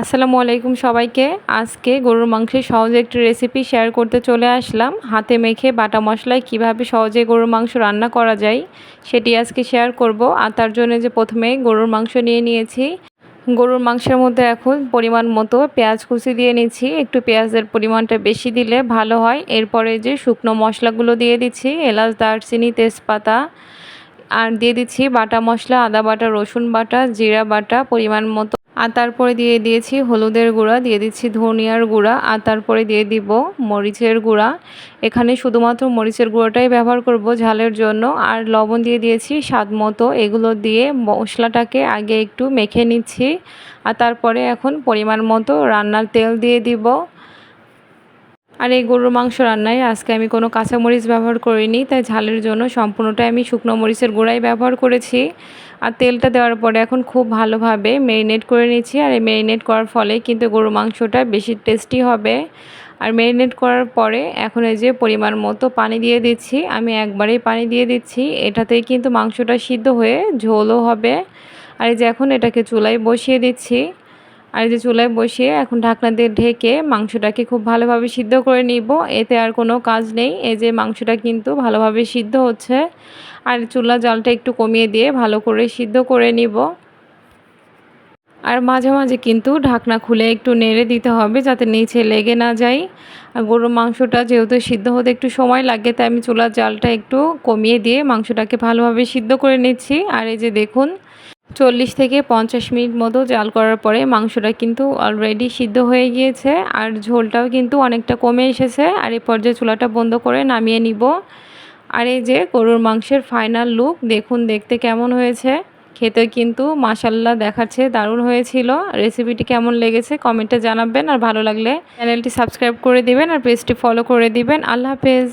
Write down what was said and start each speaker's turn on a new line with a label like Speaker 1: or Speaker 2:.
Speaker 1: আসসালামু আলাইকুম সবাইকে। আজকে গরুর মাংসের সহজে একটি রেসিপি শেয়ার করতে চলে আসলাম। হাতে মেখে বাটা মশলায় কীভাবে সহজে গরুর মাংস রান্না করা যায় সেটি আজকে শেয়ার করব। আর তার জন্য যে প্রথমে গরুর মাংস নিয়ে নিয়েছি। গরুর মাংসের মধ্যে এখন পরিমাণ মতো পেঁয়াজ কুচি দিয়ে নিচ্ছি। একটু পেঁয়াজের পরিমাণটা বেশি দিলে ভালো হয়। এরপরে যে শুকনো মশলাগুলো দিয়ে দিচ্ছি, এলাচ, দারচিনি, তেজপাতা। আর দিয়ে দিচ্ছি বাটা মশলা, আদা বাটা, রসুন বাটা, জিরা বাটা, পরিমাণ মতো আর তারপরে দিয়ে দিয়েছি হলুদের গুঁড়া, দিয়ে দিচ্ছি ধনিয়ার গুঁড়া, আর তারপরে দিয়ে দিব মরিচের গুঁড়া। এখানে শুধুমাত্র মরিচের গুঁড়োটাই ব্যবহার করব ঝালের জন্য, আর লবণ দিয়ে দিয়েছি স্বাদ মতো। এগুলো দিয়ে মশলাটাকে আগে একটু মেখে নিচ্ছি, আর তারপরে এখন পরিমাণ মতো রান্নার তেল দিয়ে দিব। আর এই গরুর মাংস রান্নায় আজকে আমি কোনো কাঁচামরিচ ব্যবহার করিনি, তাই ঝালের জন্য সম্পূর্ণটাই আমি শুকনো মরিচের গুঁড়াই ব্যবহার করেছি। আর তেলটা দেওয়ার পরে এখন খুব ভালোভাবে মেরিনেট করে নিচ্ছি আর এই মেরিনেট করার ফলে কিন্তু গরুর মাংসটা বেশি টেস্টি হবে। আর মেরিনেট করার পরে এখন এই যে পরিমাণ মতো পানি দিয়ে দিচ্ছি, আমি একবারেই পানি দিয়ে দিচ্ছি, এটাতেই কিন্তু মাংসটা সিদ্ধ হয়ে ঝোলও হবে। আর এই যে এখন এটাকে চুলায় বসিয়ে দিচ্ছি। আর এই যে চুলায় বসিয়ে এখন ঢাকনা দিয়ে ঢেকে মাংসটাকে খুব ভালোভাবে সিদ্ধ করে নিব। এতে আর কোনো কাজ নেই। এই যে মাংসটা কিন্তু ভালোভাবে সিদ্ধ হচ্ছে। আর চুলা জালটা একটু কমিয়ে দিয়ে ভালো করে সিদ্ধ করে নিব। আর মাঝে মাঝে কিন্তু ঢাকনা খুলে একটু নেড়ে দিতে হবে যাতে নিচে লেগে না যায়। আর গরুর মাংসটা যেহেতু সিদ্ধ হতে একটু সময় লাগে, তাই আমি চুলার জালটা একটু কমিয়ে দিয়ে মাংসটাকে ভালোভাবে সিদ্ধ করে নিচ্ছি। আর এই যে দেখুন চল্লিশ থেকে পঞ্চাশ মিনিট মতো জাল করার পরে মাংসটা কিন্তু অলরেডি সিদ্ধ হয়ে গিয়েছে, আর ঝোলটাও কিন্তু অনেকটা কমে এসেছে। আর এই পর্যায়ে চুলাটা বন্ধ করে নামিয়ে নিব। আর এই যে গরুর মাংসের ফাইনাল লুক দেখুন দেখতে কেমন হয়েছে। খেতে কিন্তু মাসাল্লাহ দেখাচ্ছে, দারুণ হয়েছিল। রেসিপিটি কেমন লেগেছে কমেন্টে জানাবেন, আর ভালো লাগলে চ্যানেলটি সাবস্ক্রাইব করে দিবেন, আর পেজটি ফলো করে দিবেন। আল্লাহ হাফেজ।